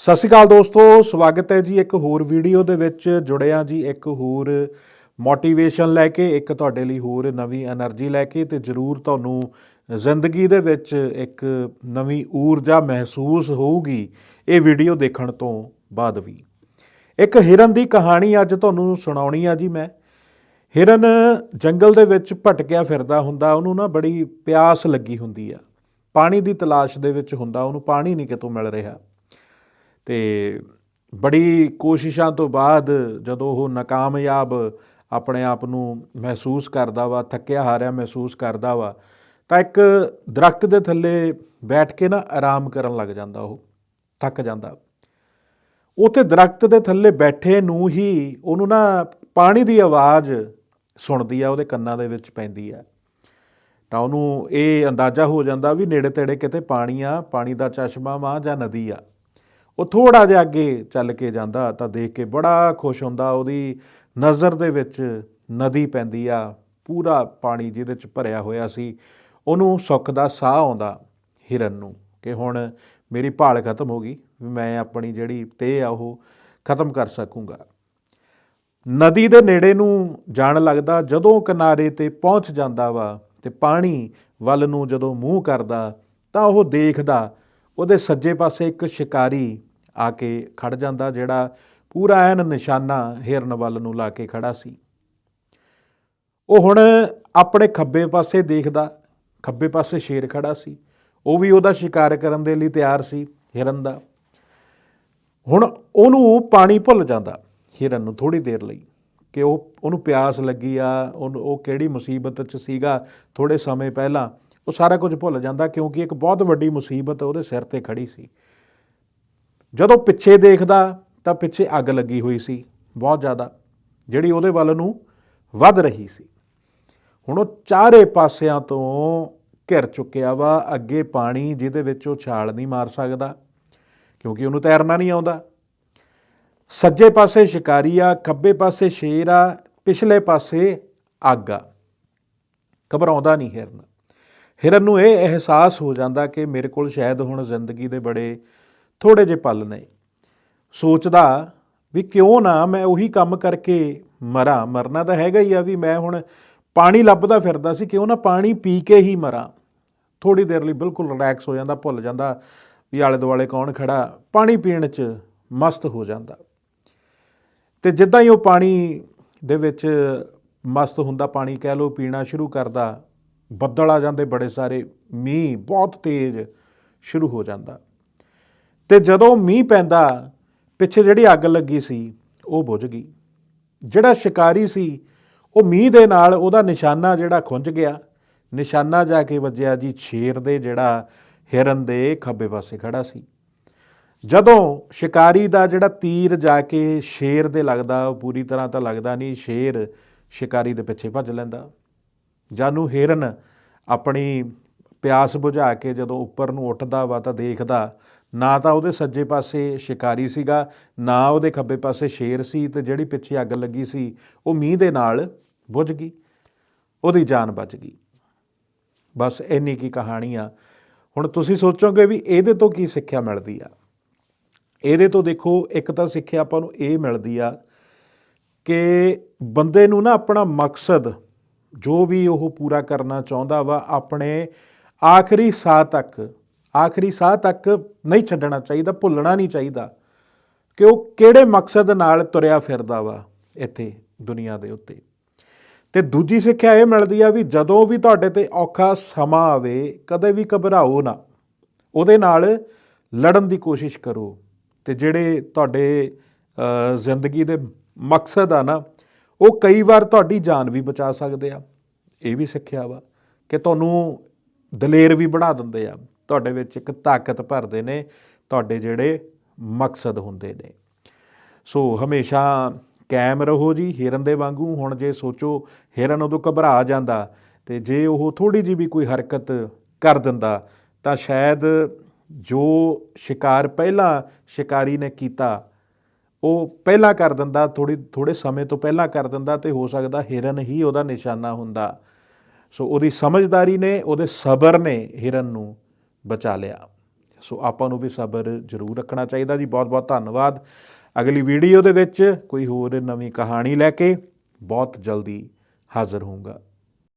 ਸਤਿ ਸ਼੍ਰੀ ਅਕਾਲ ਦੋਸਤੋ, ਸਵਾਗਤ ਹੈ ਜੀ ਇੱਕ ਹੋਰ ਵੀਡੀਓ ਦੇ ਵਿੱਚ। ਜੁੜਿਆ ਜੀ ਇੱਕ ਹੋਰ ਮੋਟੀਵੇਸ਼ਨ ਲੈ ਕੇ, ਇੱਕ ਤੁਹਾਡੇ ਲਈ ਹੋਰ ਨਵੀਂ એનર્ਜੀ ਲੈ ਕੇ ਤੇ ਜ਼ਰੂਰ ਤੁਹਾਨੂੰ ਜ਼ਿੰਦਗੀ ਦੇ ਵਿੱਚ ਇੱਕ ਨਵੀਂ ਊਰਜਾ ਮਹਿਸੂਸ ਹੋਊਗੀ ਇਹ ਵੀਡੀਓ ਦੇਖਣ ਤੋਂ ਬਾਅਦ ਵੀ। ਇੱਕ ਹਿਰਨ ਦੀ ਕਹਾਣੀ ਅੱਜ ਤੁਹਾਨੂੰ ਸੁਣਾਉਣੀ ਆ ਜੀ ਮੈਂ। ਹਿਰਨ ਜੰਗਲ ਦੇ ਵਿੱਚ ਭਟਕਿਆ ਫਿਰਦਾ ਹੁੰਦਾ, ਉਹਨੂੰ ਨਾ ਬੜੀ ਪਿਆਸ ਲੱਗੀ ਹੁੰਦੀ ਆ। ਪਾਣੀ ਦੀ ਤਲਾਸ਼ ਦੇ ਵਿੱਚ ਹੁੰਦਾ, ਉਹਨੂੰ ਪਾਣੀ ਨਹੀਂ ਕਿਤੋਂ ਮਿਲ ਰਿਹਾ। ਤੇ ਬੜੀ ਕੋਸ਼ਿਸ਼ਾਂ ਤੋਂ ਬਾਅਦ ਜਦੋਂ ਉਹ ਨਾਕਾਮਯਾਬ ਆਪਣੇ ਆਪ ਨੂੰ ਮਹਿਸੂਸ ਕਰਦਾ ਵਾ, ਥੱਕਿਆ ਹਾਰਿਆ ਮਹਿਸੂਸ ਕਰਦਾ ਵਾ, ਤਾਂ ਇੱਕ ਦਰਖਤ ਦੇ ਥੱਲੇ ਬੈਠ ਕੇ ਨਾ ਆਰਾਮ ਕਰਨ ਲੱਗ ਜਾਂਦਾ ਉਹ, ਥੱਕ ਜਾਂਦਾ। ਉਥੇ ਦਰਖਤ ਦੇ ਥੱਲੇ ਬੈਠੇ ਨੂੰ ਹੀ ਉਹਨੂੰ ਨਾ ਪਾਣੀ ਦੀ ਆਵਾਜ਼ ਸੁਣਦੀ ਆ, ਉਹਦੇ ਕੰਨਾਂ ਦੇ ਵਿੱਚ ਪੈਂਦੀ ਆ। ਤਾਂ ਉਹਨੂੰ ਇਹ ਅੰਦਾਜ਼ਾ ਹੋ ਜਾਂਦਾ ਵੀ ਨੇੜੇ ਤੇੜੇ ਕਿਤੇ ਪਾਣੀ ਆ, ਪਾਣੀ ਦਾ ਚਸ਼ਮਾ ਵਾ ਜਾਂ ਨਦੀ ਆ। ਉਹ ਥੋੜਾ ਜਿਹਾ ਅੱਗੇ ਚੱਲ ਕੇ ਜਾਂਦਾ ਤਾਂ ਦੇਖ ਕੇ ਬੜਾ ਖੁਸ਼ ਹੁੰਦਾ, ਉਹਦੀ ਨਜ਼ਰ ਦੇ ਵਿੱਚ ਨਦੀ ਪੈਂਦੀ ਆ, ਪੂਰਾ ਪਾਣੀ ਜਿਹਦੇ ਚ ਭਰਿਆ ਹੋਇਆ ਸੀ, ਉਹਨੂੰ ਸੁੱਖ ਦਾ ਸਾਹ ਆਉਂਦਾ ਹਿਰਨ ਨੂੰ ਕਿ ਹੁਣ ਮੇਰੀ ਭਾਲ ਖਤਮ ਹੋ ਗਈ, ਵੀ ਮੈਂ ਆਪਣੀ ਜਿਹੜੀ ਤੇ ਆ ਉਹ ਖਤਮ ਕਰ ਸਕੂੰਗਾ। ਨਦੀ ਦੇ ਨੇੜੇ ਨੂੰ ਜਾਣ ਲੱਗਦਾ, ਜਦੋਂ ਕਿਨਾਰੇ ਤੇ ਪਹੁੰਚ ਜਾਂਦਾ ਵਾ ਤੇ ਪਾਣੀ ਵੱਲ ਨੂੰ ਜਦੋਂ ਮੂੰਹ ਕਰਦਾ, ਤਾਂ ਉਹ ਦੇਖਦਾ ਉਹਦੇ ਸੱਜੇ ਪਾਸੇ ਇੱਕ ਸ਼ਿਕਾਰੀ ਆ ਕੇ ਖੜ ਜਾਂਦਾ ਜਿਹੜਾ ਪੂਰਾ ਐਨ ਨਿਸ਼ਾਨਾ ਹਿਰਨ ਵੱਲ ਨੂੰ ਲਾ ਕੇ ਖੜਾ ਸੀ। ਉਹ ਹੁਣ ਆਪਣੇ ਖੱਬੇ ਪਾਸੇ ਦੇਖਦਾ, ਖੱਬੇ ਪਾਸੇ ਸ਼ੇਰ ਖੜਾ ਸੀ। ਉਹ ਵੀ ਉਹਦਾ ਸ਼ਿਕਾਰ ਕਰਨ ਦੇ ਲਈ ਤਿਆਰ ਸੀ, ਹਿਰਨ ਦਾ। ਹੁਣ ਉਹਨੂੰ ਪਾਣੀ ਭੁੱਲ ਜਾਂਦਾ, ਹਿਰਨ ਨੂੰ ਥੋੜੀ ਦੇਰ ਲਈ ਕਿ ਉਹ, ਉਹਨੂੰ ਪਿਆਸ ਲੱਗੀ ਆ, ਉਹਨੂੰ, ਉਹ ਕਿਹੜੀ ਮੁਸੀਬਤ 'ਚ ਸੀਗਾ ਥੋੜੇ ਸਮੇਂ ਪਹਿਲਾਂ, ਉਹ ਸਾਰਾ ਕੁਝ ਭੁੱਲ ਜਾਂਦਾ ਕਿਉਂਕਿ ਇੱਕ ਬਹੁਤ ਵੱਡੀ ਮੁਸੀਬਤ ਉਹਦੇ ਸਿਰ ਤੇ ਖੜੀ ਸੀ। ਜਦੋਂ ਪਿੱਛੇ ਦੇਖਦਾ ਤਾਂ ਪਿੱਛੇ ਅੱਗ ਲੱਗੀ ਹੋਈ ਸੀ, ਬਹੁਤ ਜ਼ਿਆਦਾ, ਜਿਹੜੀ ਉਹਦੇ ਵੱਲ ਨੂੰ ਵੱਧ ਰਹੀ ਸੀ। ਹੁਣ ਉਹ ਚਾਰੇ ਪਾਸਿਆਂ ਤੋਂ ਘਿਰ ਚੁੱਕਿਆ ਵਾ, ਅੱਗੇ ਪਾਣੀ ਜਿਹਦੇ ਵਿੱਚ ਉਹ ਛਾਲ ਨਹੀਂ ਮਾਰ ਸਕਦਾ, ਕਿਉਂਕਿ ਉਹਨੂੰ ਤੈਰਨਾ ਨਹੀਂ ਆਉਂਦਾ। ਸੱਜੇ ਪਾਸੇ ਸ਼ਿਕਾਰੀ ਆ, ਖੱਬੇ ਪਾਸੇ ਸ਼ੇਰ ਆ, ਪਿਛਲੇ ਪਾਸੇ ਅੱਗ ਆ। ਘਬਰਾਉਂਦਾ ਨਹੀਂ ਹਿਰਨ। ਹਿਰਨ ਨੂੰ ਇਹ ਅਹਿਸਾਸ ਹੋ ਜਾਂਦਾ ਕਿ ਮੇਰੇ ਕੋਲ ਸ਼ਾਇਦ ਹੁਣ ਜ਼ਿੰਦਗੀ ਦੇ ਬੜੇ ਥੋੜੇ ਜਿਹੇ ਪਲ ਨੇ। ਸੋਚਦਾ ਵੀ ਕਿਉਂ ਨਾ ਮੈਂ ਉਹੀ ਕੰਮ ਕਰਕੇ ਮਰਾਂ। ਮਰਨਾ ਤਾਂ ਹੈਗਾ ਹੀ ਆ ਵੀ ਮੈਂ ਹੁਣ ਪਾਣੀ ਲੱਭਦਾ ਫਿਰਦਾ ਸੀ, ਕਿਉਂ ਨਾ ਪਾਣੀ ਪੀ ਕੇ ਹੀ ਮਰਾਂ। ਥੋੜੀ ਦੇਰ ਲਈ ਬਿਲਕੁਲ ਰਿਲੈਕਸ ਹੋ ਜਾਂਦਾ, ਭੁੱਲ ਜਾਂਦਾ ਵੀ ਆਲੇ ਦੁਆਲੇ ਕੌਣ ਖੜਾ। ਪਾਣੀ ਪੀਣ 'ਚ ਮਸਤ ਹੋ ਜਾਂਦਾ। ਤੇ ਜਿੱਦਾਂ ਹੀ ਉਹ ਪਾਣੀ ਦੇ ਵਿੱਚ ਮਸਤ ਹੁੰਦਾ, ਪਾਣੀ ਕਹਿ ਲੋ ਪੀਣਾ ਸ਼ੁਰੂ ਕਰਦਾ, ਬੱਦਲ ਆ ਜਾਂਦੇ ਬੜੇ ਸਾਰੇ, ਮੀਂਹ ਬਹੁਤ ਤੇਜ਼ ਸ਼ੁਰੂ ਹੋ ਜਾਂਦਾ। ਤੇ ਜਦੋਂ ਮੀਂਹ ਪੈਂਦਾ, ਪਿੱਛੇ ਜਿਹੜੀ ਅੱਗ ਲੱਗੀ ਸੀ, ਉਹ ਬੁਝ ਗਈ। ਜਿਹੜਾ ਸ਼ਿਕਾਰੀ ਸੀ, ਉਹ ਮੀਂਹ ਦੇ ਨਾਲ ਉਹਦਾ ਨਿਸ਼ਾਨਾ ਜਿਹੜਾ ਖੁੰਝ ਗਿਆ। ਨਿਸ਼ਾਨਾ ਜਾ ਕੇ ਵੱਜਿਆ ਜੀ ਸ਼ੇਰ ਦੇ ਜਿਹੜਾ ਹਿਰਨ ਦੇ ਖੱਬੇ ਪਾਸੇ ਖੜਾ ਸੀ। ਜਦੋਂ ਸ਼ਿਕਾਰੀ ਦਾ ਜਿਹੜਾ ਤੀਰ ਜਾ ਕੇ ਸ਼ੇਰ ਦੇ ਲੱਗਦਾ, ਉਹ ਪੂਰੀ ਤਰ੍ਹਾਂ ਤਾਂ ਲੱਗਦਾ ਨਹੀਂ, ਸ਼ੇਰ ਸ਼ਿਕਾਰੀ ਦੇ ਪਿੱਛੇ ਭੱਜ ਲੈਂਦਾ। ਜਾਨੂੰ ਹਿਰਨ ਆਪਣੀ ਪਿਆਸ ਬੁਝਾ ਕੇ ਜਦੋਂ ਉੱਪਰ ਨੂੰ ਉੱਠਦਾ ਵਾ ਤਾਂ ਦੇਖਦਾ ਨਾ ਤਾਂ ਉਹਦੇ ਸੱਜੇ ਪਾਸੇ ਸ਼ਿਕਾਰੀ ਸੀਗਾ, ਨਾ ਉਹਦੇ ਖੱਬੇ ਪਾਸੇ ਸ਼ੇਰ ਸੀ ਤੇ ਜਿਹੜੀ ਪਿੱਛੇ ਅੱਗ ਲੱਗੀ ਸੀ, ਉਹ ਮੀਂਹ ਦੇ ਨਾਲ ਬੁਝ ਗਈ, ਉਹਦੀ ਜਾਨ ਬਚ ਗਈ। ਬਸ ਇੰਨੀ ਕੀ ਕਹਾਣੀ ਆ ਹੁਣ ਤੁਸੀਂ ਸੋਚੋਗੇ ਵੀ ਇਹਦੇ ਤੋਂ ਕੀ ਸਿੱਖਿਆ ਮਿਲਦੀ ਆ? ਇਹਦੇ ਤੋਂ ਦੇਖੋ, ਇੱਕ ਤਾਂ ਸਿੱਖਿਆ ਆਪਾਂ ਨੂੰ ਇਹ ਮਿਲਦੀ ਆ ਕਿ ਬੰਦੇ ਨੂੰ ਨਾ ਆਪਣਾ ਮਕਸਦ, ਜੋ ਵੀ ਉਹ ਪੂਰਾ ਕਰਨਾ ਚਾਹੁੰਦਾ ਵਾ, ਆਪਣੇ ਆਖਰੀ ਸਾਹ ਤੱਕ ਆਖਰੀ ਸਾਹ ਤੱਕ ਨਹੀਂ ਛੱਡਣਾ ਚਾਹੀਦਾ, ਭੁੱਲਣਾ ਨਹੀਂ ਚਾਹੀਦਾ ਕਿ ਉਹ ਕਿਹੜੇ ਮਕਸਦ ਨਾਲ ਤੁਰਿਆ ਫਿਰਦਾ ਵਾ ਇੱਥੇ ਦੁਨੀਆ ਦੇ ਉੱਤੇ। ਤੇ ਦੂਜੀ ਸਿੱਖਿਆ ਇਹ ਮਿਲਦੀ ਆ ਵੀ ਜਦੋਂ ਵੀ ਤੁਹਾਡੇ ਤੇ ਔਖਾ ਸਮਾਂ ਆਵੇ, ਕਦੇ ਵੀ ਘਬਰਾਓ ਨਾ। ਉਹਦੇ ਨਾਲ ਲੜਨ ਦੀ ਕੋਸ਼ਿਸ਼ ਕਰੋ ਤੇ ਜਿਹੜੇ ਤੁਹਾਡੇ ਜ਼ਿੰਦਗੀ ਦੇ ਮਕਸਦ ਆ ਨਾ, ਉਹ ਕਈ ਵਾਰ ਤੁਹਾਡੀ ਜਾਨ ਵੀ ਬਚਾ ਸਕਦੇ ਆ। ਇਹ ਵੀ ਸਿੱਖਿਆ ਵਾ ਕਿ ਤੁਹਾਨੂੰ ਦਲੇਰ ਵੀ ਬਣਾ ਦਿੰਦੇ ਆ। ਤੁਹਾਡੇ ਵਿੱਚ ਇੱਕ ਤਾਕਤ ਭਰਦੇ ਨੇ, ਤੁਹਾਡੇ ਜਿਹੜੇ ਮਕਸਦ ਹੁੰਦੇ ਨੇ। ਸੋ ਹਮੇਸ਼ਾ ਕਾਇਮ ਰਹੋ ਜੀ, ਹਿਰਨ ਦੇ ਵਾਂਗੂ। ਹੁਣ ਜੇ ਸੋਚੋ, ਹਿਰਨ ਉਦੋਂ ਘਬਰਾ ਜਾਂਦਾ ਤੇ ਜੇ ਉਹ ਥੋੜੀ ਜੀ ਵੀ ਕੋਈ ਹਰਕਤ ਕਰ ਦਿੰਦਾ, ਤਾਂ ਸ਼ਾਇਦ ਜੋ ਸ਼ਿਕਾਰ ਪਹਿਲਾਂ ਸ਼ਿਕਾਰੀ ਨੇ ਕੀਤਾ, ਉਹ ਪਹਿਲਾਂ ਕਰ ਦਿੰਦਾ ਥੋੜੀ ਥੋੜੇ ਸਮੇਂ ਤੋਂ ਪਹਿਲਾਂ ਕਰ ਦਿੰਦਾ ਤੇ ਹੋ ਸਕਦਾ ਹਿਰਨ ਹੀ ਉਹਦਾ ਨਿਸ਼ਾਨਾ ਹੁੰਦਾ। ਸੋ ਉਹਦੀ ਸਮਝਦਾਰੀ ਨੇ, ਉਹਦੇ ਸਬਰ ਨੇ ਹਿਰਨ ਨੂੰ ਬਚਾ ਲਿਆ। ਸੋ ਆਪਾਂ ਨੂੰ ਵੀ ਸਬਰ ਜ਼ਰੂਰ ਰੱਖਣਾ ਚਾਹੀਦਾ ਜੀ। ਬਹੁਤ ਬਹੁਤ ਧੰਨਵਾਦ। ਅਗਲੀ ਵੀਡੀਓ ਦੇ ਵਿੱਚ ਕੋਈ ਹੋਰ ਨਵੀਂ ਕਹਾਣੀ ਲੈ ਕੇ ਬਹੁਤ ਜਲਦੀ ਹਾਜ਼ਰ ਹੋਊਂਗਾ।